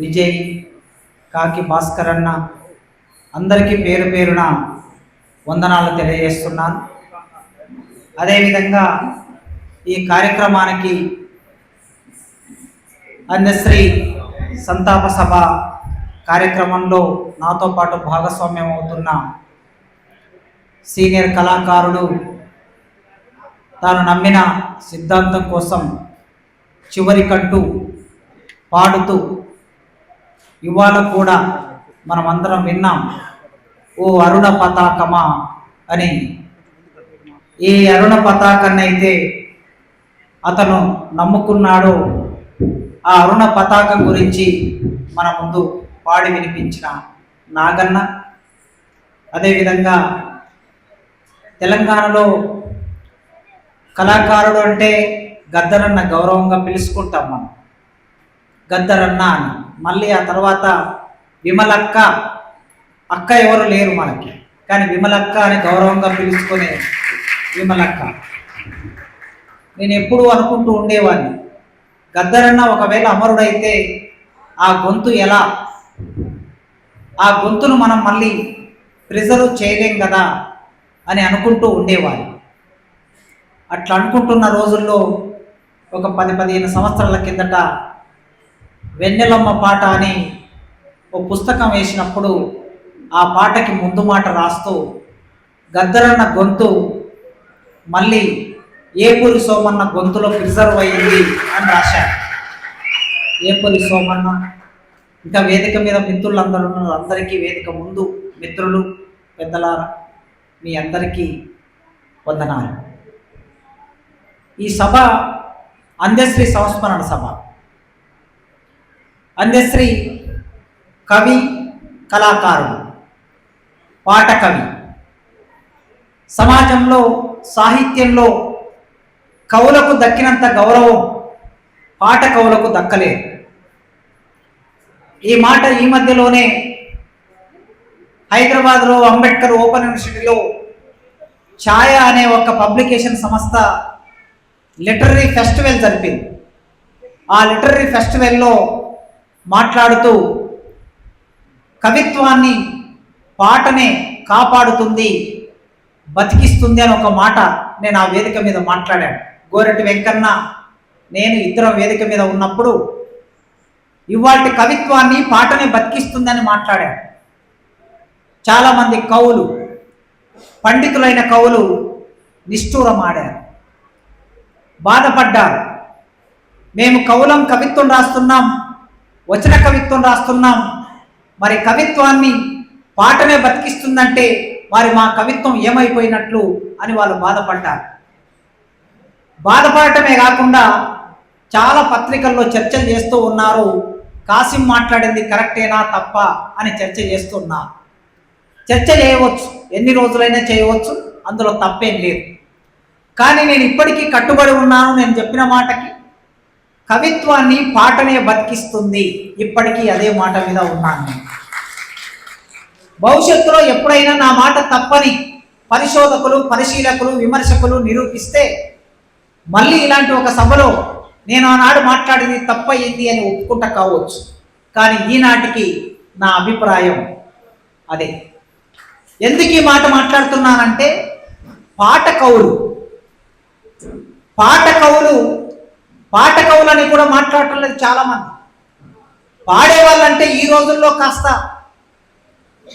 విజయ్ కాకి భాస్కర్ అన్న అందరికీ పేరు పేరున వందనాలు తెలియజేస్తున్నాను. అదేవిధంగా ఈ కార్యక్రమానికి అన్యశ్రీ సంతాప సభ కార్యక్రమంలో నాతో పాటు భాగస్వామ్యం అవుతున్న సీనియర్ కళాకారుడు తాను నమ్మిన సిద్ధాంతం కోసం చివరికంటూ పాడుతూ ఇవాళ కూడా మనమందరం విన్నాం ఓ అరుణ పతాకమా అని. ఈ అరుణ పతాకాన్నైతే అతను నమ్ముకున్నాడో ఆ అరుణ పతాకం గురించి మన ముందు పాడి వినిపించిన నాగన్న. అదేవిధంగా తెలంగాణలో కళాకారుడు అంటే గద్దరన్న గౌరవంగా పిలుచుకుంటాం మనం. గద్దరన్న అని. మళ్ళీ ఆ తర్వాత విమలక్క అక్క ఎవరు లేరు మనకి. కానీ విమలక్క అని గౌరవంగా పిలుచుకునే విమలక్క. నేను ఎప్పుడూ అనుకుంటూ ఉండేవాడిని గద్దరన్న ఒకవేళ అమరుడైతే ఆ గొంతు ఎలా? ఆ గొంతును మనం మళ్ళీ ప్రిజర్వ్ చేయలేం కదా అని అనుకుంటూ ఉండేవాడిని అట్లా అనుకుంటున్న రోజుల్లో ఒక పది పదిహేను సంవత్సరాల కిందట వెన్నెలమ్మ పాట అని ఓ పుస్తకం వేసినప్పుడు ఆ పాటకి ముందు మాట రాస్తూ గద్దరన్న గొంతు మళ్ళీ ఏపూరి సోమన్న గొంతులో ప్రిజర్వ్ అయ్యింది అని రాశారు. ఏపూరి సోమన్న ఇంకా వేదిక మీద మిత్రులందరూ ఉన్నారు అందరికీ వేదిక ముందు మిత్రులు పెద్దలారా మీ అందరికీ వందనాలు. ఈ సభ అందశ్రీ సంస్మరణ సభ. అందశ్రీ కవి కళాకారుడు పాట కవి సమాజంలో సాహిత్యంలో కవులకు దక్కినంత గౌరవం పాట కవులకు దక్కలేదు. ఈ మాట ఈ మధ్యలోనే హైదరాబాద్లో అంబేద్కర్ ఓపెన్ యూనివర్సిటీలో ఛాయ అనే ఒక పబ్లికేషన్ సంస్థ లిటరరీ ఫెస్టివల్ జరిపింది. ఆ లిటరరీ ఫెస్టివల్లో మాట్లాడుతూ కవిత్వాన్ని పాటనే కాపాడుతుంది బతికిస్తుంది అని ఒక మాట నేను ఆ వేదిక మీద మాట్లాడాను. గోరెట్టి వెంకన్న నేను ఇద్దరం వేదిక మీద ఉన్నప్పుడు ఇవాటి కవిత్వాన్ని పాటనే బతికిస్తుందని మాట్లాడాను. చాలామంది కవులు పండితులైన కవులు నిష్ఠూరమాడారు. బాధపడ్డారు. మేము కవులం కవిత్వం రాస్తున్నాం వచన కవిత్వం రాస్తున్నాం. మరి కవిత్వాన్ని పాటనే బతికిస్తుందంటే మరి మా కవిత్వం ఏమైపోయినట్లు అని వాళ్ళు బాధపడ్డారు. బాధపడటమే కాకుండా చాలా పత్రికల్లో చర్చలు చేస్తూ ఉన్నారు. కాసిం మాట్లాడింది కరెక్టేనా తప్ప అని చర్చ చేస్తున్నారు. చర్చ చేయవచ్చు ఎన్ని రోజులైనా చేయవచ్చు అందులో తప్పేం లేదు. కానీ నేను ఇప్పటికీ కట్టుబడి ఉన్నాను నేను చెప్పిన మాటకి కవిత్వాన్ని పాటనే బతికిస్తుంది. ఇప్పటికీ అదే మాట మీద ఉన్నాను. నేను భవిష్యత్తులో ఎప్పుడైనా నా మాట తప్పని పరిశోధకులు పరిశీలకులు విమర్శకులు నిరూపిస్తే మళ్ళీ ఇలాంటి ఒక సభలో నేను ఆనాడు మాట్లాడింది తప్పయింది అని ఒప్పుకుంటా కావచ్చు. కానీ ఈనాటికి నా అభిప్రాయం అదే. ఎందుకు ఈ మాట మాట్లాడుతున్నానంటే పాట కవులు పాట కవులు పాట కవులని కూడా మాట్లాడటం లేదు చాలామంది. పాడేవాళ్ళంటే ఈ రోజుల్లో కాస్త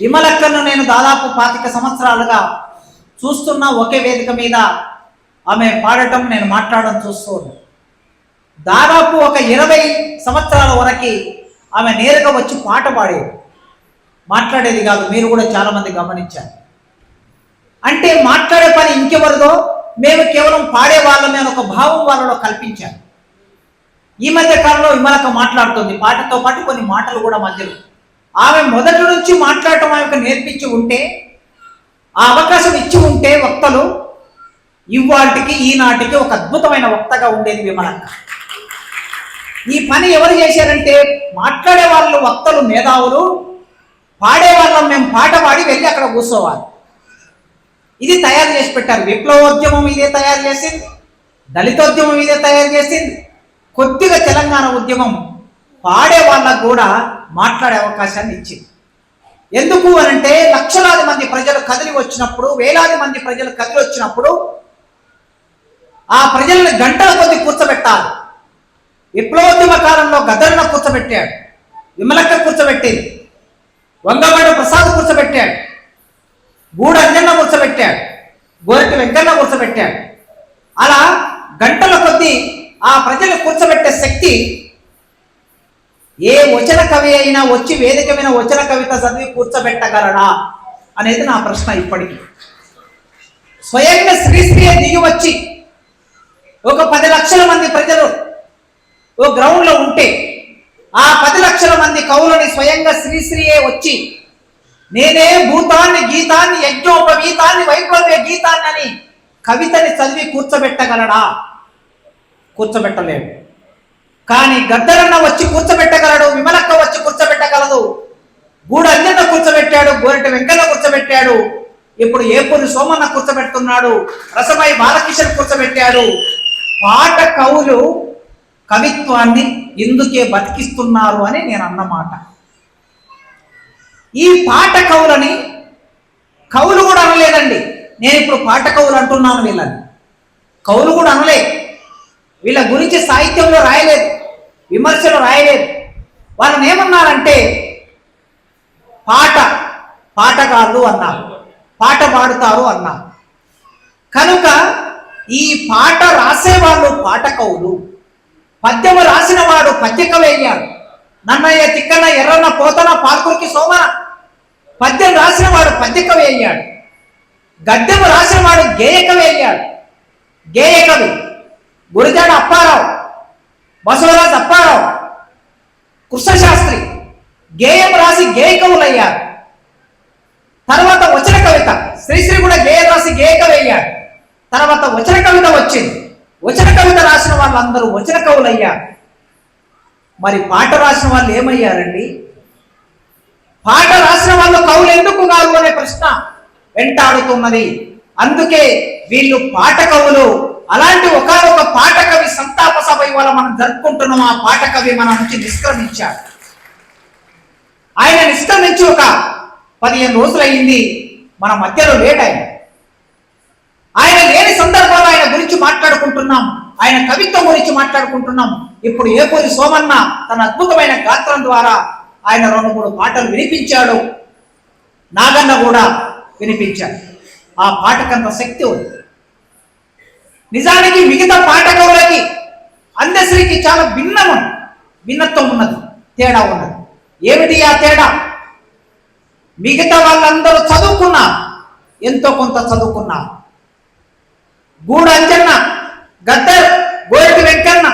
విమలక్కను నేను దాదాపు పాతిక సంవత్సరాలుగా చూస్తున్న ఒకే వేదిక మీద. ఆమె పాడటం నేను మాట్లాడడం చూస్తూ దాదాపు ఒక ఇరవై సంవత్సరాల వరకు ఆమె నేరుగా వచ్చి పాట పాడేది. మాట్లాడేది కాదు మీరు కూడా చాలామంది గమనించారు. అంటే మాట్లాడే పని ఇంకెవరిదో మేము కేవలం పాడే వాళ్ళమే అని ఒక భావం వాళ్ళలో కల్పించారు. ఈ మధ్య కాలంలో విమలక మాట్లాడుతుంది. పాటతో పాటు కొన్ని మాటలు కూడా మధ్యలో. ఆమె మొదటి నుంచి మాట్లాడటం ఆమెకు నేర్పించి ఉంటే ఆ అవకాశం ఇచ్చి ఉంటే వక్తలు ఇవాటికి ఈనాటికి ఒక అద్భుతమైన వక్తగా ఉండేది విమలక్క ఈ పని ఎవరు చేశారంటే మాట్లాడే వాళ్ళు వక్తలు మేధావులు పాడే వాళ్ళం మేము పాట పాడి వెళ్ళి అక్కడ కూర్చోవాలి. ఇది తయారు చేసి పెట్టారు. విప్లవోద్యమం ఇదే తయారు చేసింది. దళితోద్యమం ఇదే తయారు చేసింది. కొద్దిగా తెలంగాణ ఉద్యమం పాడే వాళ్ళకు కూడా మాట్లాడే అవకాశాన్ని ఇచ్చింది. ఎందుకు అనంటే లక్షలాది మంది ప్రజలు కదిలి వచ్చినప్పుడు వేలాది మంది ప్రజలు కదిలి వచ్చినప్పుడు ఆ ప్రజల్ని గంటల కొద్ది కూర్చోబెట్టాలి. విప్లవోద్యమ కాలంలో గదరిన కూర్చోబెట్టాడు విమలక్క కూర్చోబెట్టింది వంగవాడు ప్రసాద్ కూర్చోబెట్టాడు గూడ అంజన్న కూర్చోబెట్టాడు గోరికి వెంకన్న కూర్చోబెట్టాడు. అలా గంటల కొద్దీ ఆ ప్రజలు కూర్చోబెట్టే శక్తి ఏ వచన కవి అయినా వచ్చి వేదిక మీద వచన కవిత చదివి కూర్చోబెట్టగలడా అనేది నా ప్రశ్న ఇప్పటికీ. స్వయంగా శ్రీశ్రీయే దిగి వచ్చి ఒక పది లక్షల మంది ప్రజలు ఓ గ్రౌండ్లో ఉంటే ఆ పది లక్షల మంది కవులని స్వయంగా శ్రీశ్రీయే వచ్చి నేనే భూతాన్ని గీతాన్ని యజ్ఞోపవీతాన్ని వైభవ్య గీతాన్ని అని కవితని చదివి కూర్చోబెట్టగలడా? కూర్చోబెట్టలేడు. కానీ గద్దరన్న వచ్చి కూర్చోబెట్టగలడు విమలక్క వచ్చి కూర్చోబెట్టగలదు. గూడు అంజన్న కూర్చోబెట్టాడు గోరెట వెంకన్న కూర్చోబెట్టాడు. ఇప్పుడు ఏపూరి సోమన్న కూర్చోబెడుతున్నాడు? రసమై బాలకిషన్ కూర్చోబెట్టాడు. పాట కవులు కవిత్వాన్ని ఇందుకే బతికిస్తున్నారు అని నేను అన్నమాట ఈ పాట కవులని కవులు కూడా అనలేదండి. నేను ఇప్పుడు పాట కవులు అంటున్నాను వీళ్ళని. కవులు కూడా అనలే. వీళ్ళ గురించి సాహిత్యంలో రాయలేదు విమర్శలు రాయలేదు. వాళ్ళని ఏమన్నారంటే పాట పాటగాళ్ళు అన్నారు పాట పాడుతారు అన్నారు. కనుక ఈ పాట రాసేవాళ్ళు పాటకవులు పద్యము రాసిన వాడు నన్నయ్య తిక్కన ఎర్రన్న పోతన పాల్కురికి సోమ పద్యం రాసిన వాడు పద్యకవి అయ్యాడు గద్యము రాసిన వాడు గేయకవి అయ్యాడు గేయకవి. గురిజాడ అప్పారావు బసవరాజు అప్పారావు కృష్ణశాస్త్రి గేయం రాసి గేయ కవులయ్యారు తర్వాత వచన కవిత శ్రీశ్రీ కూడా గేయం రాసి గేయ కవి తర్వాత వచన కవిత వచ్చింది. వచన కవిత రాసిన వాళ్ళందరూ వచన కవులయ్యారు. మరి పాట రాసిన వాళ్ళు ఏమయ్యారండి? పాట రాసిన వాళ్ళు కవులు ఎందుకు కాదు అనే ప్రశ్న వెంటాడుతున్నది. అందుకే వీళ్ళు పాట కవులు అలాంటి ఒకనొక పాట కవి సంతాప సభ ఇవాళ మనం జరుపుకుంటున్నాం. ఆ పాట కవి మన నుంచి నిష్క్రమించాడు. ఆయన నిష్క్రమించి ఒక పదిహేను రోజులయ్యింది. మన మధ్యలో లేట్ ఆయన ఆయన లేని సందర్భంలో ఆయన గురించి మాట్లాడుకుంటున్నాం. ఆయన కవిత్వం గురించి మాట్లాడుకుంటున్నాం. ఇప్పుడు ఏపూరి సోమన్న తన అద్భుతమైన గాత్రం ద్వారా ఆయన రెండు మూడు పాటలు వినిపించాడు. నాగన్న కూడా వినిపించాడు. ఆ పాటకంత శక్తి ఉంది. నిజానికి మిగతా పాఠకులకి అందశ్రీకి చాలా భిన్నం భిన్నత్వం ఉన్నది తేడా ఉన్నది. ఏమిటి ఆ తేడా? మిగతా వాళ్ళందరూ చదువుకున్నారు ఎంతో కొంత చదువుకున్నారు గూడు అంజన్న గద్దర్ గోరెటి వెంకన్న.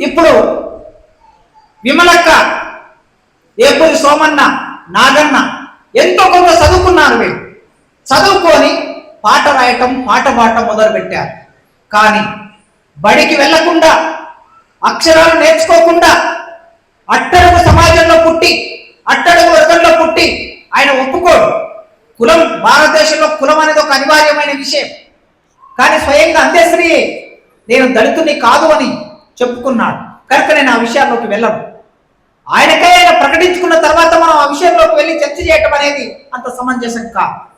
ఇప్పుడు విమలక్క ఏపూరి సోమన్న నాగన్న ఎంతో కొంత చదువుకున్నారు వీళ్ళు. చదువుకొని పాట రాయటం పాట పాడటం మొదలుపెట్టారు. కానీ బడికి వెళ్ళకుండా అక్షరాలు నేర్చుకోకుండా అట్టడుగు సమాజంలో పుట్టి అట్టడుగు వర్గంలో పుట్టి ఆయన ఒప్పుకోడు. కులం భారతదేశంలో కులం అనేది ఒక అనివార్యమైన విషయం. కానీ స్వయంగా అంత్యశ్రీ నేను దళితుని కాదు అని చెప్పుకున్నాడు. కనుక నేను ఆ విషయాల్లోకి వెళ్ళను. ఆయనకై ఆయన ప్రకటించుకున్న తర్వాత మనం ఆ విషయంలోకి వెళ్ళి చర్చ చేయటం అనేది అంత సమంజసం కాదు.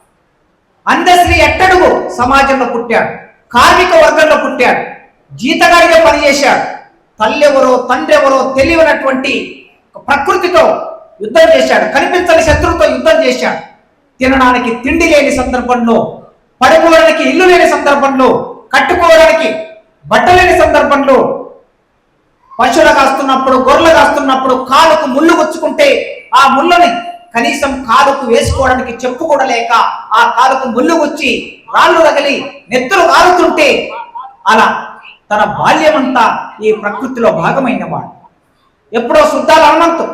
అందశ్రీ ఎట్టడుగు సమాజంలో పుట్టాడు కార్మిక వర్గంలో పుట్టాడు జీతగాడిగా పనిచేశాడు. తల్లి ఎవరో తండ్రి ఎవరో తెలియనటువంటి ప్రకృతితో యుద్ధం చేశాడు కనిపించని శత్రువుతో యుద్ధం చేశాడు. తినడానికి తిండి లేని సందర్భంలో పడుకోవడానికి ఇల్లు లేని సందర్భంలో కట్టుకోవడానికి బట్ట లేని సందర్భంలో పశువులు కాస్తున్నప్పుడు గొర్రెలు కాస్తున్నప్పుడు కాలుకు ముళ్ళు గుచ్చుకుంటే ఆ ముళ్ళని కనీసం కాలుకు వేసుకోవడానికి చెప్పు కూడా లేక ఆ కాలుకు ముళ్ళు వచ్చి రాళ్ళు రగిలి నెత్తులు కారుతుంటే అలా తన బాల్యమంతా ఈ ప్రకృతిలో భాగమైన వాడు ఎప్పుడో శుద్ధాల హనుమంతు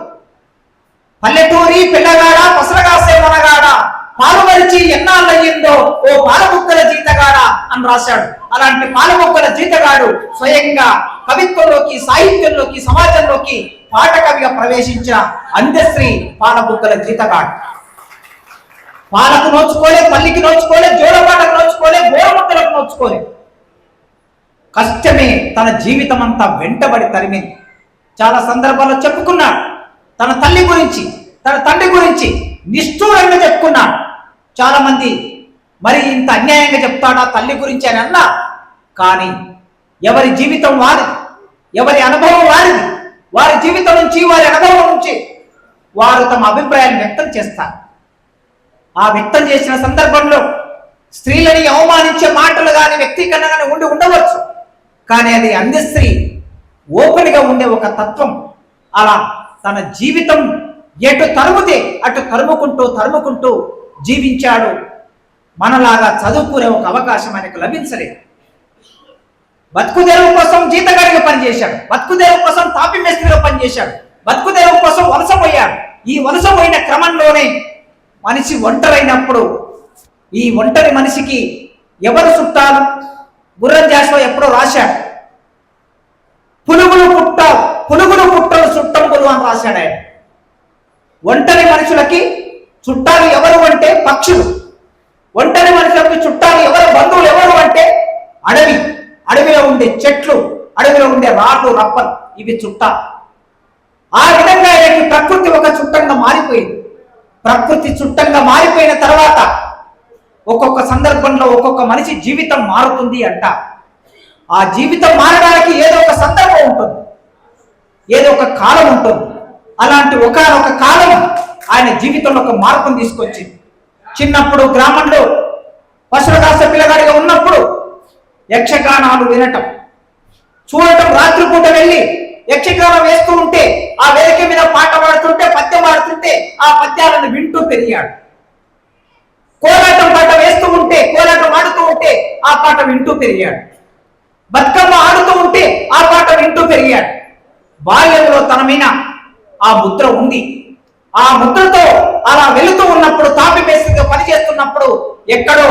పల్లెటూరి పిల్లగాడ పసరగాసే మనగాడ పాలుమరిచి ఎన్నాళ్ళయ్యిందో ఓ పాలముక్కల జీతగాడ అని రాశాడు. అలాంటి పాలముక్కల జీతగాడు స్వయంగా కవిత్వంలోకి సాహిత్యంలోకి సమాజంలోకి పాటకవిగా ప్రవేశించిన అందశ్రీ పాలబుక్కల గీతగాడు. పాలకు నోచుకోలే పల్లికి నోచుకోలే జోడపాటకు నోచుకోలే గోరముక్కలకు నోచుకోలే కష్టమే తన జీవితం అంతా వెంటబడి తరిమింది. చాలా సందర్భాల్లో చెప్పుకున్నాడు తన తల్లి గురించి తన తండ్రి గురించి నిష్ఠూరంగా చెప్పుకున్నాడు. చాలా మంది మరి ఇంత అన్యాయంగా చెప్తాడా తల్లి గురించి అని అన్నా. కానీ ఎవరి జీవితం వారిది? ఎవరి అనుభవం వారిది? వారి జీవితం నుంచి వారి అనుభవం నుంచి వారు తమ అభిప్రాయాన్ని వ్యక్తం చేస్తారు. ఆ వ్యక్తం చేసిన సందర్భంలో స్త్రీలని అవమానించే మాటలు కానీ వ్యక్తీకరణ కానీ ఉండి ఉండవచ్చు. కానీ అది అందస్త్రీ ఓపెన్గా ఉండే ఒక తత్వం. అలా తన జీవితం ఎటు తరుముతే అటు తరుముకుంటూ తరుముకుంటూ జీవించాడు. మనలాగా చదువుకునే ఒక అవకాశం ఆయనకు లభించలేదు. బతుకుదెరువు కోసం జీతగాడిగా పనిచేశాడు. బతుకుదెరువు కోసం తాపి మేస్త్రిగా పనిచేశాడు. బతుకుదెరువు కోసం వలస పోయాడు. ఈ వలస పోయిన క్రమంలోనే మనిషి ఒంటరైనప్పుడు ఈ ఒంటరి మనిషికి ఎవరు చుట్టాలు గుర్రం జాషువా ఎప్పుడో రాశాడు. పులుగులు పుట్ట పులుగులు పుట్టలు గురువు అని రాశాడు ఆయన. ఒంటరి మనుషులకి చుట్టాలు ఎవరు అంటే పక్షులు. ఒంటరి మనుషులకి చుట్టాలు ఎవరు? బంధువులు ఎవరు అంటే అడవి. అడవిలో ఉండే చెట్లు అడవిలో ఉండే రాళ్ళు రప్పలు ఇవి చుట్ట. ఆ విధంగా ఆయనకి ప్రకృతి ఒక చుట్టంగా మారిపోయింది. ప్రకృతి చుట్టంగా మారిపోయిన తర్వాత ఒక్కొక్క సందర్భంలో ఒక్కొక్క మనిషి జీవితం మారుతుంది అంట. ఆ జీవితం మారడానికి ఏదో ఒక సందర్భం ఉంటుంది. ఏదో ఒక కాలం ఉంటుంది. అలాంటి ఒకనొక కాలం ఆయన జీవితంలో ఒక మార్పును తీసుకొచ్చింది. చిన్నప్పుడు గ్రామంలో పశురదాస పిల్లగాడిగా ఉన్నప్పుడు యక్షగానాలు వినటం. చూడటం రాత్రిపూట వెళ్ళి యక్షగానం వేస్తూ ఉంటే ఆ వేదిక మీద పాట పాడుతుంటే పద్యం పాడుతుంటే ఆ పద్యాలను వింటూ పెరిగాడు. కోలాటం పాట వేస్తూ ఉంటే కోలాటం ఆడుతూ ఉంటే ఆ పాట వింటూ పెరిగాడు. బతుకమ్మ ఆడుతూ ఉంటే ఆ పాట వింటూ పెరిగాడు. బాల్యంలో తన మీద ఆ ముద్ర ఉంది. ఆ ముద్రతో అలా వెళుతూ ఉన్నప్పుడు తాపి మేస్త్రిగా పనిచేస్తున్నప్పుడు ఎక్కడో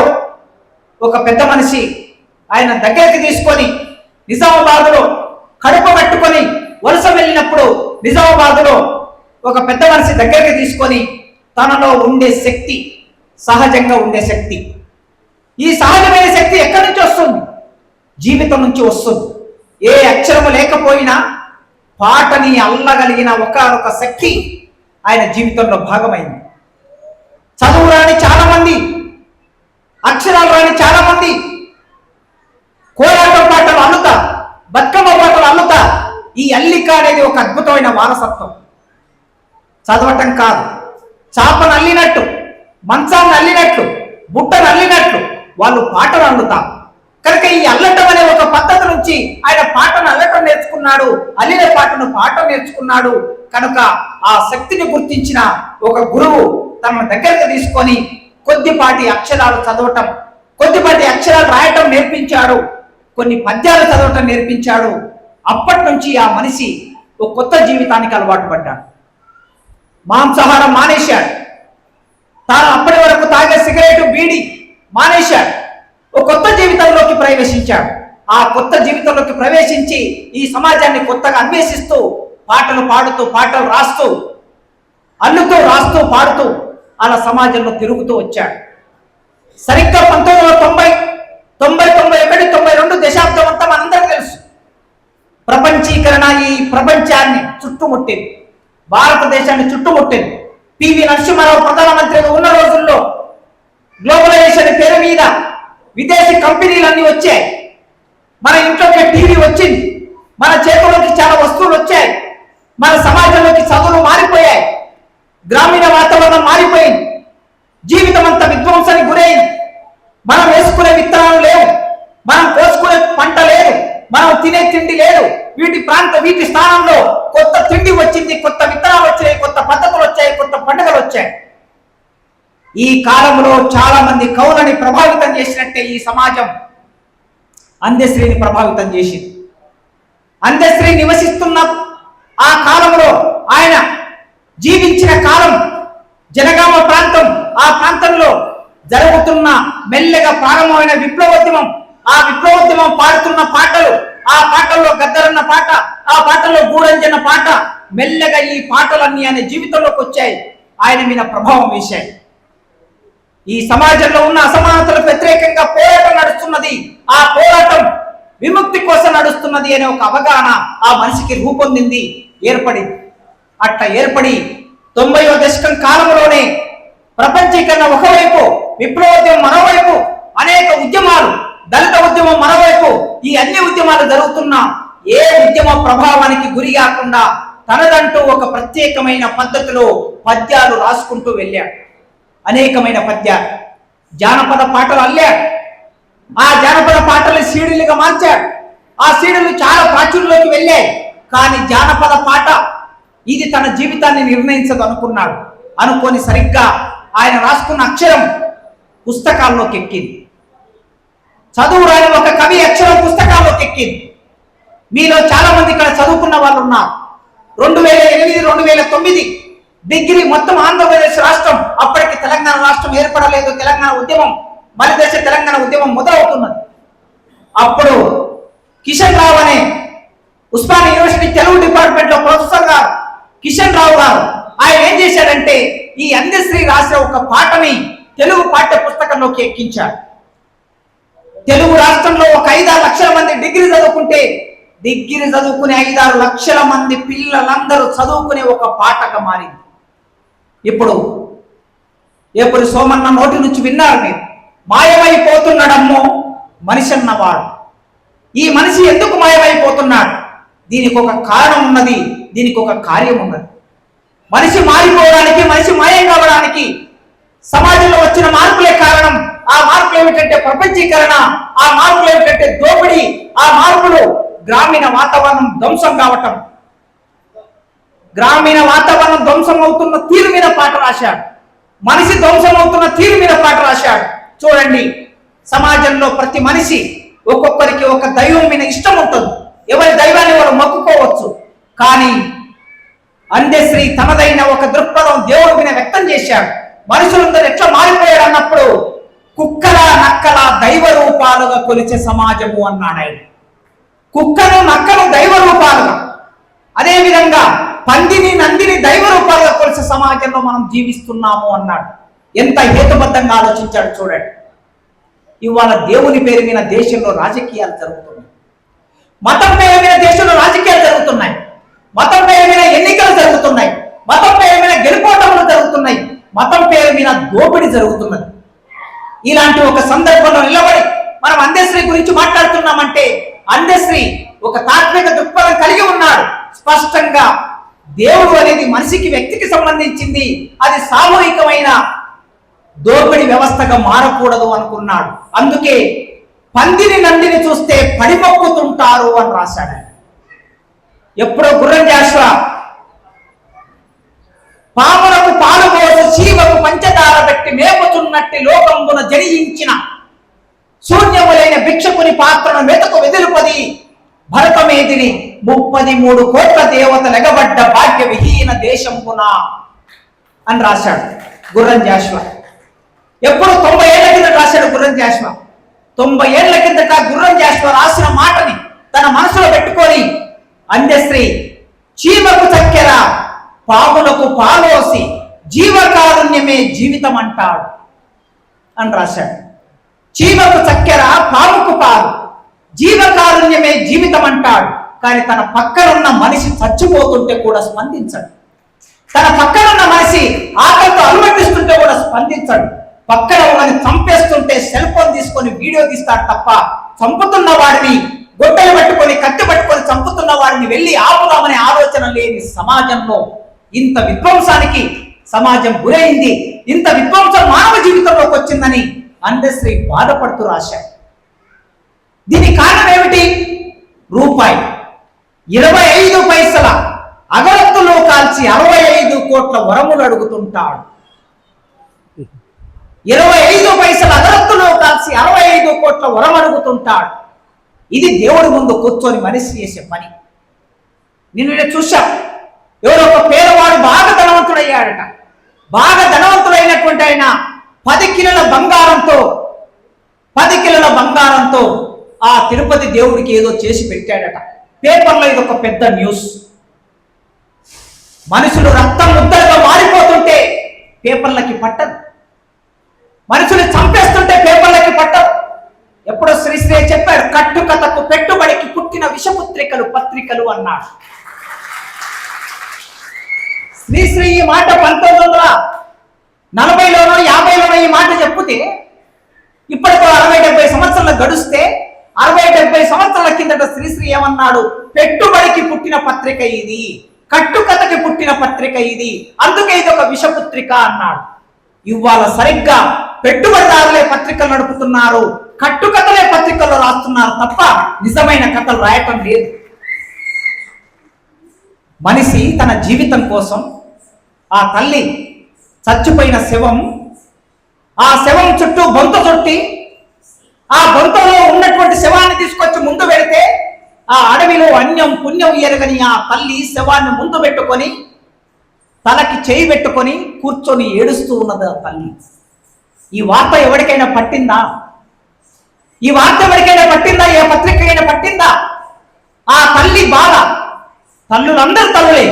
ఒక పెద్ద మనిషి ఆయన దగ్గరికి తీసుకొని నిజామాబాద్లో కడుపు కట్టుకొని వలస వెళ్ళినప్పుడు నిజామాబాద్లో ఒక పెద్ద మనిషి దగ్గరికి తీసుకొని తనలో ఉండే శక్తి సహజంగా ఉండే శక్తి. ఈ సహజమైన శక్తి ఎక్కడి నుంచి వస్తుంది? జీవితం నుంచి వస్తుంది. ఏ అక్షరము లేకపోయినా పాటని అల్లగలిగిన ఒకనొక శక్తి ఆయన జీవితంలో భాగమైంది. చదువు రాని చాలామంది అక్షరాలు రాని చాలామంది కోలాటం పాటలు అల్లుతా బతుకమ్మ పాటలు అల్లుతా. ఈ అల్లిక అనేది ఒక అద్భుతమైన వారసత్వం. చదవటం కాదు. చాపను అల్లినట్టు మంచాన్ని అల్లినట్లు బుట్టను అల్లినట్లు వాళ్ళు పాటలు అల్లుతా. కనుక ఈ అల్లటం అనే ఒక పద్ధతి నుంచి ఆయన పాటను అల్లటం నేర్చుకున్నాడు అల్లిన పాటను పాట నేర్చుకున్నాడు. కనుక ఆ శక్తిని గుర్తించిన ఒక గురువు తన దగ్గరకు తీసుకొని కొద్దిపాటి అక్షరాలు చదవటం కొద్దిపాటి అక్షరాలు రాయటం నేర్పించాడు. కొన్ని పద్యాలు చదవటం నేర్పించాడు. అప్పటి నుంచి ఆ మనిషి ఒక కొత్త జీవితానికి అలవాటు పడ్డాడు. మాంసాహారం మానేశాడు. తాను అప్పటి వరకు తాగే సిగరెట్ బీడి మానేశాడు. ఒక కొత్త జీవితంలోకి ప్రవేశించాడు. ఆ కొత్త జీవితంలోకి ప్రవేశించి ఈ సమాజాన్ని కొత్తగా అన్వేషిస్తూ పాటలు పాడుతూ పాటలు రాస్తూ అల్లుతూ రాస్తూ పాడుతూ అలా సమాజంలో తిరుగుతూ వచ్చాడు. సరిగ్గా పంతొమ్మిది వందల తొంభై తొంభై తొంభై ఒకటి తొంభై రెండు దశాబ్దం అంతా మనందరం తెలుసు. ప్రపంచీకరణ ఈ ప్రపంచాన్ని చుట్టుముట్టింది. భారతదేశాన్ని చుట్టుముట్టింది. పివి నరసింహారావు ప్రధానమంత్రిగా ఉన్న రోజుల్లో గ్లోబలైజేషన్ పేరు మీద విదేశీ కంపెనీలన్నీ వచ్చాయి. మన ఇంట్లోకి టీవీ వచ్చింది. మన చేతుల్లోకి చాలా వస్తువులు వచ్చాయి. మన సమాజంలోకి చదువులు మారిపోయాయి. గ్రామీణ వాతావరణం మారిపోయింది. జీవితం అంతా విధ్వంసానికి గురైంది. మనం వేసుకునే విత్తనాలు లేవు మనం కోసుకునే పంట లేదు మనం తినే తిండి లేదు వీటి ప్రాంత వీటి స్థానంలో కొత్త తిండి వచ్చింది కొత్త విత్తనాలు వచ్చాయి కొత్త పద్ధతులు వచ్చాయి కొత్త పండుగలు వచ్చాయి. ఈ కాలంలో చాలా మంది కవులని ప్రభావితం చేసినట్టే ఈ సమాజం. అందశ్రీని ప్రభావితం చేసింది. అందశ్రీ నివసిస్తున్న ఆ కాలంలో ఆయన జీవించిన కాలం జనగామ ప్రాంతం ఆ ప్రాంతంలో జరుగుతున్న మెల్లగా ప్రారంభమైన విప్లవోద్యమం ఆ విప్లవోద్యమం పాడుతున్న పాటలు ఆ పాటల్లో గద్దరన్న పాట ఆ పాటల్లో గూడంజన్న పాట మెల్లగా ఈ పాటలన్నీ ఆయన జీవితంలోకి వచ్చాయి. ఆయన మీద ప్రభావం వేశాయి. ఈ సమాజంలో ఉన్న అసమానతలకు వ్యతిరేకంగా పోరాటం నడుస్తున్నది ఆ పోరాటం విముక్తి కోసం నడుస్తున్నది అనే ఒక అవగాహన ఆ మనిషికి రూపొందింది ఏర్పడింది. అట్లా ఏర్పడి తొంభైవ దశకం కాలంలోనే ప్రపంచీకరణ ఒకవైపు విప్లవోద్యమం మరోవైపు అనేక ఉద్యమాలు దళిత ఉద్యమం మరోవైపు ఈ అన్ని ఉద్యమాలు జరుగుతున్న ఏ ఉద్యమ ప్రభావానికి గురి కాకుండా తనదంటూ ఒక ప్రత్యేకమైన పద్ధతిలో పద్యాలు రాసుకుంటూ వెళ్ళాడు. అనేకమైన పద్యాలు. జానపద పాటలు అల్లాడు. ఆ జానపద పాటలు సీడీలుగా మార్చాడు. ఆ సీడీలు చాలా ప్రాచుర్యంలోకి వెళ్ళాయి. కానీ జానపద పాట ఇది తన జీవితాన్ని నిర్ణయించదు అనుకున్నాడు. అనుకొని సరిగ్గా ఆయన రాసుకున్న అక్షరం పుస్తకాల్లోకి ఎక్కింది చదువు రాని ఒక కవి అక్షరం పుస్తకాల్లోకి ఎక్కింది మీలో చాలా మంది ఇక్కడ చదువుకున్న వాళ్ళు ఉన్నారు. రెండు వేల ఎనిమిది రెండు వేల తొమ్మిది డిగ్రీ మొత్తం ఆంధ్రప్రదేశ్ రాష్ట్రం అప్పటికి తెలంగాణ రాష్ట్రం ఏర్పడలేదు. తెలంగాణ ఉద్యమం మరి తెలంగాణ ఉద్యమం మొదలవుతున్నది. అప్పుడు కిషన్ రావు అనే ఉస్మాన్ యూనివర్సిటీ తెలుగు డిపార్ట్మెంట్లో ప్రొఫెసర్ గారు కిషన్ రావు గారు ఆయన ఏం చేశాడంటే ఈ అందశ్రీ రాసిన ఒక పాటని తెలుగు పాఠ్య పుస్తకంలోకి ఎక్కించాడు. తెలుగు రాష్ట్రంలో ఒక ఐదారు లక్షల మంది డిగ్రీ చదువుకుంటే డిగ్రీ చదువుకునే ఐదారు లక్షల మంది పిల్లలందరూ చదువుకునే ఒక పాటగా మారింది. ఇప్పుడు ఎప్పుడు సోమన్న నోటి నుంచి విన్నారు మీరు. మాయమైపోతున్నాడమ్మో మనిషి అన్నవాడు. ఈ మనిషి ఎందుకు మాయమైపోతున్నాడు? దీనికి ఒక కారణం ఉన్నది దీనికి ఒక కార్యం ఉన్నది. మనిషి మారిపోవడానికి మనిషి మాయం కావడానికి సమాజంలో వచ్చిన మార్పులే మార్పులు ఏమిటంటే ప్రపంచీకరణ ఆ మార్పులు ఏమిటంటే దోపిడీ ఆ మార్పులు గ్రామీణ వాతావరణం ధ్వంసం కావటం. గ్రామీణ వాతావరణం ధ్వంసం అవుతున్న తీరు మీద పాట రాశాడు. మనిషి ధ్వంసం అవుతున్న తీరు మీద పాట రాశాడు. చూడండి సమాజంలో ప్రతి మనిషి ఒక్కొక్కరికి ఒక దైవం మీద ఇష్టం ఉంటుంది. ఎవరి దైవాన్ని వారు మొక్కుకోవచ్చు. కానీ అందశ్రీ తనదైన ఒక దృక్పథం దేవుడి మీద వ్యక్తం చేశాడు. మనుషులందరూ ఎట్లా మారిపోయాడు అన్నప్పుడు కుక్కల నక్కల దైవ రూపాలుగా కొలిచే సమాజము అన్నాడు ఆయన. కుక్కను నక్కను దైవ రూపాలుగా అదేవిధంగా పందిని నందిని దైవ రూపాలుగా కొలిచే సమాజంలో మనం జీవిస్తున్నాము అన్నాడు. ఎంత హేతుబద్ధంగా ఆలోచించాడు చూడండి. ఇవాళ దేవుని పేరు మీద దేశంలో రాజకీయాలు జరుగుతున్నాయి. మతం పేరు మీద దేశంలో రాజకీయాలు జరుగుతున్నాయి. మతం పేరు మీద ఎన్నికలు జరుగుతున్నాయి. మతం పేరు మీద గెలుపోటములు జరుగుతున్నాయి. మతం పేరు మీద దోపిడీ జరుగుతున్నది. ఇలాంటి ఒక సందర్భంలో నిలబడి మనం అందశ్రీ గురించి మాట్లాడుతున్నామంటే అందశ్రీ ఒక తాత్విక దృక్పథం కలిగి ఉన్నాడు. స్పష్టంగా దేవుడు అనేది మనిషికి వ్యక్తికి సంబంధించింది. అది సామూహికమైన దోపిడి వ్యవస్థగా మారకూడదు అనుకున్నాడు. అందుకే పందిని నందిని చూస్తే పడిమొక్కుతుంటారు అని రాశాడు ఎప్పుడో గుర్రం జాషువా పాములకు పాలు పోసి చీమకు పంచదార పెట్టి మేపుతున్నట్టి లోకంబున జనించిన శూన్యములైన భిక్షకుని పాత్రను మెతకు వెదులుపది భరతమేదిని ముప్పది మూడు కోట్ల దేవత లెగబడ్డ భాగ్య విహీన దేశంపున అని రాశాడు గుర్రం జాషువా. ఎప్పుడు తొంభై ఏళ్ళ కిందట రాశాడు గుర్రం జాషువా. తొంభై ఏళ్ళ కిందట గుర్రం జాషువా రాసిన మాటని తన మనసులో పెట్టుకొని అందశ్రీ చీమకు చక్కెర పాపులకు పాలోసి జీవకారుణ్యమే జీవితం అంటాడు అని రాశాడు. చీమకు చక్కెర పాముకు పాలు జీవకారుణ్యమే జీవితం అంటాడు కానీ తన పక్కనున్న మనిషి చచ్చిపోతుంటే కూడా స్పందించడు. తన పక్కనున్న మనిషి ఆకలితో అనుమతిస్తుంటే కూడా స్పందించడు. పక్కన ఉన్నది చంపేస్తుంటే సెల్ ఫోన్ తీసుకొని వీడియో తీస్తాడు తప్ప చంపుతున్న వాడిని గొడ్డలు పట్టుకొని కత్తి పట్టుకొని చంపుతున్న వాడిని వెళ్ళి ఆపుదామనే ఆలోచన లేని సమాజంలో ఇంత విధ్వంసానికి సమాజం గురైంది ఇంత విధ్వంసం మానవ జీవితంలోకి వచ్చిందని అందశ్రీ బాధపడుతూ రాశారు దీని కారణం ఏమిటి? రూపాయి. ఇరవై ఐదు పైసల అగరత్తులో కాల్చి అరవై ఐదు కోట్ల వరములు అడుగుతుంటాడు. ఇరవై ఐదు పైసల అగరత్తులో కాల్చి అరవై ఐదు కోట్ల వరం అడుగుతుంటాడు. ఇది దేవుడి ముందు కూర్చొని మనిషి చేసే పని. నేను చూశా. ఎవరో ఒక పేదవాడు బాగా ధనవంతుడయ్యాడట. బాగా ధనవంతుడైనటువంటి ఆయన పది కిలోల బంగారంతో పది కిలోల బంగారంతో ఆ తిరుపతి దేవుడికి ఏదో చేసి పెట్టాడట. పేపర్లో ఇది ఒక పెద్ద న్యూస్. మనుషులు రక్తం ముద్దలుగా మారిపోతుంటే పేపర్లకి పట్టదు. మనుషులు చంపేస్తుంటే పేపర్లకి పట్టదు. ఎప్పుడో శ్రీశ్రీ చెప్పాడు కట్టుకథకు పెట్టుబడికి పుట్టిన విషపుత్రికలు పత్రికలు అన్నాడు. శ్రీశ్రీ ఈ మాట పంతొమ్మిది వందల నలభైలోనో యాభైలోనో ఈ మాట చెప్తే ఇప్పటికో అరవై డెబ్బై సంవత్సరాలు గడుస్తే అరవై డెబ్బై సంవత్సరాల కిందట శ్రీశ్రీ ఏమన్నాడు? పెట్టుబడికి పుట్టిన పత్రిక ఇది కట్టుకథకి పుట్టిన పత్రిక ఇది అందుకే ఇది ఒక విషపుత్రిక అన్నాడు. ఇవాళ సరిగ్గా పెట్టుబడిదారులే పత్రికలు నడుపుతున్నారు కట్టుకథలే పత్రికల్లో రాస్తున్నారు తప్ప నిజమైన కథలు రాయటం లేదు. మనిషి తన జీవితం కోసం ఆ తల్లి చచ్చిపోయిన శవం ఆ శవం చుట్టూ బొంత చుట్టి ఆ బొంతలో ఉన్నటువంటి శవాన్ని తీసుకొచ్చి ముందు పెడితే ఆ అడవిలో అన్యం పుణ్యం ఎరగని ఆ తల్లి శవాన్ని ముందు పెట్టుకొని తలకి చేయి పెట్టుకొని కూర్చొని ఏడుస్తూ ఉన్నది ఆ తల్లి. ఈ వార్త ఎవరికైనా పట్టిందా? ఈ వార్త ఎవరికైనా పట్టిందా? ఏ పత్రికైనా పట్టిందా? ఆ తల్లి బాధ. తల్లులందరూ తల్లులే.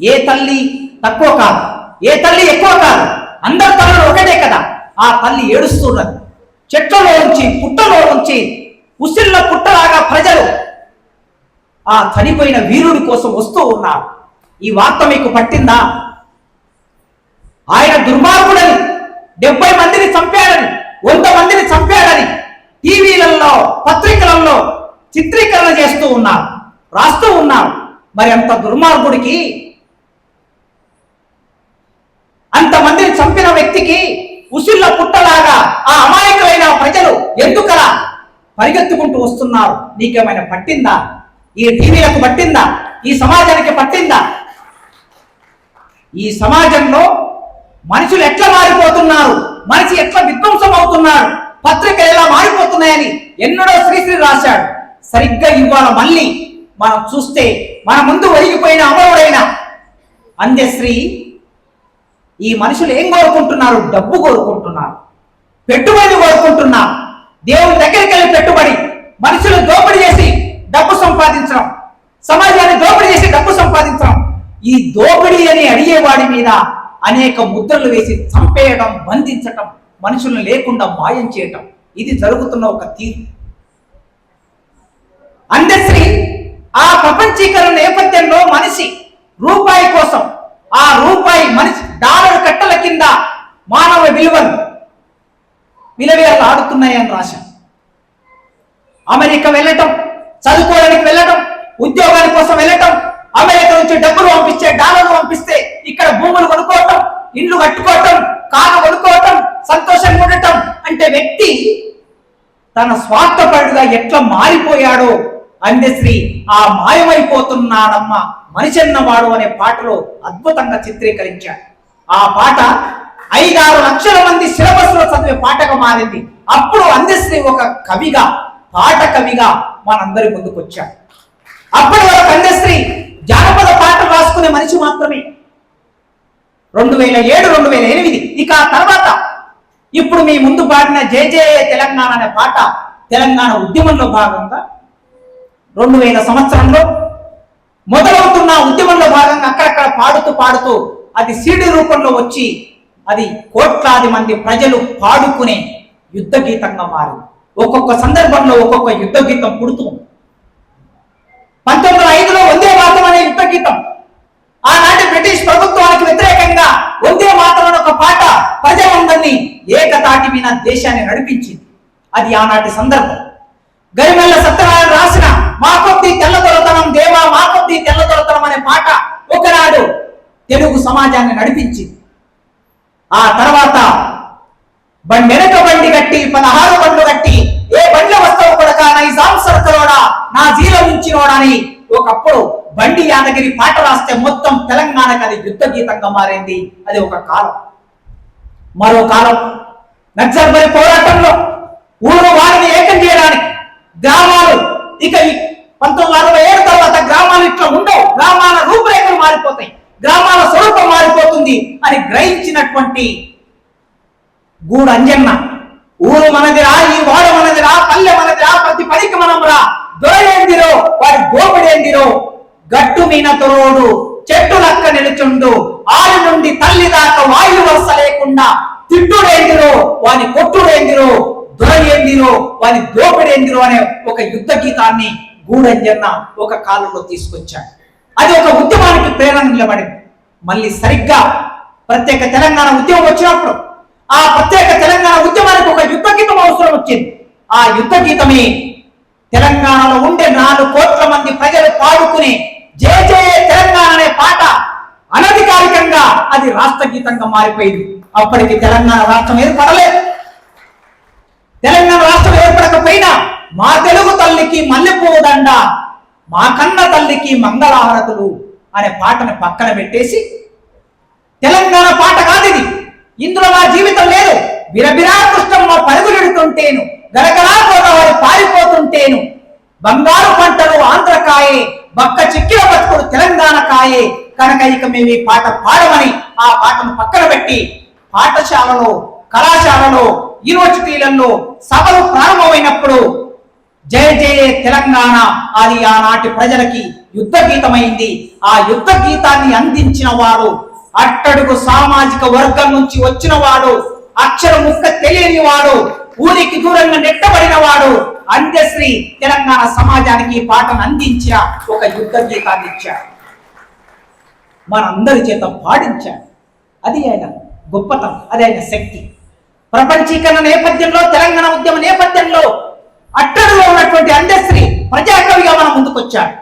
ఏ తల్లి తక్కువ కాదు ఏ తల్లి ఎక్కువ కాదు అందరు తల్లులు ఒకటే కదా. ఆ తల్లి ఏడుస్తున్నది. చెట్లలో నుంచి పుట్టలో నుంచి ఉసిళ్ళ పుట్టలాగా ప్రజలు ఆ చనిపోయిన వీరుడి కోసం వస్తూ ఉన్నారు. ఈ వార్త మీకు పట్టిందా? ఆయన దుర్మార్గుడని డెబ్బై మందిని చంపాడని వంద మందిని చంపాడని టీవీలలో పత్రికలలో చిత్రీకరణ చేస్తూ ఉన్నారు రాస్తూ ఉన్నారు. మరి అంత దుర్మార్గుడికి అంతమందిని చంపిన వ్యక్తికి ఉసిళ్ళ పుట్టలాగా ఆ అమాయకులైన ప్రజలు ఎందుకలా పరిగెత్తుకుంటూ వస్తున్నారు? నీకేమైనా పట్టిందా? ఈ టీవీలకు పట్టిందా? ఈ సమాజానికి పట్టిందా? ఈ సమాజంలో మనుషులు ఎట్లా మారిపోతున్నారు? మనిషి ఎట్లా విధ్వంసం అవుతున్నారు? పత్రికలు ఎలా మారిపోతున్నాయని ఎన్నడో శ్రీశ్రీ రాశాడు. సరిగ్గా ఇవాళ మళ్ళీ మనం చూస్తే మన ముందు ఒరిగిపోయిన అమరుడైన అందశ్రీ ఈ మనుషులు ఏం కోరుకుంటున్నారు? డబ్బు కోరుకుంటున్నారు. పెట్టుబడి కోరుకుంటున్నారు. దేవుని దగ్గరికి వెళ్ళి పెట్టుబడి మనుషులు దోపిడీ చేసి డబ్బు సంపాదించడం సమాజాన్ని దోపిడీ చేసి డబ్బు సంపాదించడం ఈ దోపిడీ అని అడిగేవాడి మీద అనేక ముద్రలు వేసి చంపేయడం బంధించటం మనుషులను లేకుండా మాయం చేయటం. ఇది జరుగుతున్న ఒక తీరు. అందశ్రీ ఆ ప్రపంచీకరణ నేపథ్యంలో మనిషి రూపాయి కోసం ఆ రూపాయి మనిషి డాలర్ కట్టల కింద మానవ విలువలు విలవేలు ఆడుతున్నాయని రాశాం అమెరికా వెళ్ళటం చదువుకోవడానికి వెళ్ళటం ఉద్యోగాల కోసం వెళ్ళటం అమెరికా నుంచి డబ్బులు పంపిస్తే డాలర్లు పంపిస్తే ఇక్కడ భూములు కొనుక్కోవటం ఇండ్లు కట్టుకోవటం కార్లు కొనుక్కోవటం సంతోషంగా ఉండటం అంటే వ్యక్తి తన స్వార్థపరుడుగా ఎట్లా మారిపోయాడో అందశ్రీ ఆ మాయమైపోతున్నాడమ్మ మనిషి అన్నవాడు అనే పాటలో అద్భుతంగా చిత్రీకరించాడు. ఆ పాట ఐదారు లక్షల మంది సిలబస్లో చదివే పాటగా మారింది. అప్పుడు అందశ్రీ ఒక కవిగా పాట కవిగా మనందరి ముందుకు వచ్చాడు అప్పటి వరకు అందశ్రీ జానపద పాటలు రాసుకునే మనిషి మాత్రమే. రెండు వేల ఏడు రెండు వేల ఎనిమిది. ఇక ఆ తర్వాత ఇప్పుడు మీ ముందు పాడిన జే జే తెలంగాణ అనే పాట తెలంగాణ ఉద్యమంలో భాగంగా రెండు వేల సంవత్సరంలో మొదలవుతున్న ఉద్యమంలో భాగంగా అక్కడక్కడ పాడుతూ పాడుతూ అది సీడీ రూపంలో వచ్చి అది కోట్లాది మంది ప్రజలు పాడుకునే యుద్ధ గీతంగా మారింది. ఒక్కొక్క సందర్భంలో ఒక్కొక్క యుద్ధ గీతం పుడుతూ పంతొమ్మిది వందల ఐదులో వందే మాతం అనే యుద్ధ గీతం. ఆనాటి బ్రిటిష్ ప్రభుత్వానికి వ్యతిరేకంగా వందే మాతం అనే ఒక పాట ప్రజలందరినీ ఏకతాటి మీద దేశాన్ని నడిపించింది. అది ఆనాటి సందర్భం. గరిమెల్ల సత్యనారాయణ రాసిన మా కొద్ది తెల్లదొరతనం దేవా మా కొద్ది తెల్లదొరతనం అనే పాట ఒకనాడు తెలుగు సమాజాన్ని నడిపించింది. ఆ తర్వాత బండి వెనక బండి కట్టి పదహారు బండ్లు కట్టి ఏ బండ్ల వస్తావు కొడక నా ఈ సంసరతలోడా నా జీలో ఉంచినోడని ఒకప్పుడు బండి యాదగిరి పాట రాస్తే మొత్తం తెలంగాణకు అది యుద్ధ గీతంగా మారింది. అది ఒక కాలం. మరో కాలం నక్సల్బరి పోరాటంలో ఊరు వారిని ఏకం చేయడానికి గ్రామాలు ఇక ఈ పంతొమ్మిది వందల అరవై ఏడు తర్వాత గ్రామాలు ఇట్లా ఉండవు. గ్రామాల రూపురేఖలు మారిపోతాయి. గ్రామాల స్వరూపం మారిపోతుంది అని గ్రహించినటువంటి గూడు అంజన్న ఊరు మనదిరా ఈ వాడ మనదిరా పల్లె మనదిరా ప్రతి పనికి మనం రా దొరయేందిరో వారి దోపిడేందిరో గట్టు మీన తోడు చెట్టు లక్క నిలుచుండు ఆరు నుండి తల్లి దాకా వాయు వరుస లేకుండా తిట్టుడేందిరో వాని కొట్టుడేందిరో ధర ఏందిరో వారి దోపిడి ఏందిరో అనే ఒక యుద్ధ గీతాన్ని గూఢంజన్న ఒక కాలంలో తీసుకొచ్చాడు. అది ఒక ఉద్యమానికి ప్రేరణ నిలబడింది. మళ్ళీ సరిగ్గా ప్రత్యేక తెలంగాణ ఉద్యమం వచ్చినప్పుడు ఆ ప్రత్యేక తెలంగాణ ఉద్యమానికి ఒక యుద్ధ గీతం అవసరం వచ్చింది. ఆ యుద్ధ గీతమే తెలంగాణలో ఉండే నాలుగు కోట్ల మంది ప్రజలు పాడుకునే జే జే తెలంగాణ అనే పాట అనధికారికంగా అది రాష్ట్ర గీతంగా మారిపోయింది. అప్పటికి తెలంగాణ రాష్ట్రం ఏర్పడలేదు. తెలంగాణ రాష్ట్రం ఏర్పడకపోయినా మా తెలుగు తల్లికి మల్లెపోదండ మా కన్న తల్లికి మంగళహారతులు అనే పాటను పక్కన పెట్టేసి తెలంగాణ పాట కాదు ఇది. ఇందులో మా జీవితం లేదు. బిరబిరా కృష్ణమ్మ పరుగులెడుతుంటేను గరగరా గోదావరి పారిపోతుంటేను బంగారు పంటలు ఆంధ్రకాయే బక్క చిక్కిన బతుకుడు తెలంగాణ కాయే కనుక ఇక మేము ఈ పాట పాడమని ఆ పాటను పక్కన పెట్టి పాఠశాలలో కళాశాలలో యూనివర్సిటీలలో సభలు ప్రారంభమైనప్పుడు జయ జయ తెలంగాణ అది ఆనాటి ప్రజలకి యుద్ధ గీతమైంది ఆ యుద్ధ గీతాన్ని అందించిన వాడు అట్టడుగు సామాజిక వర్గం నుంచి వచ్చిన వాడు అక్షర ముక్క తెలియని వాడు ఊరికి దూరంగా నెట్టబడిన వాడు అంత్యశ్రీ తెలంగాణ సమాజానికి పాటను అందించిన ఒక యుద్ధ గీతాన్ని ఇచ్చాడు. మనందరి చేత పాటించాడు అది ఆయన గొప్పతనం అది ఆయన శక్తి. ప్రపంచీకరణ నేపథ్యంలో తెలంగాణ ఉద్యమ నేపథ్యంలో అట్టడులో ఉన్నటువంటి అందశ్రీ ప్రజాకవిగా మన ముందుకొచ్చాడు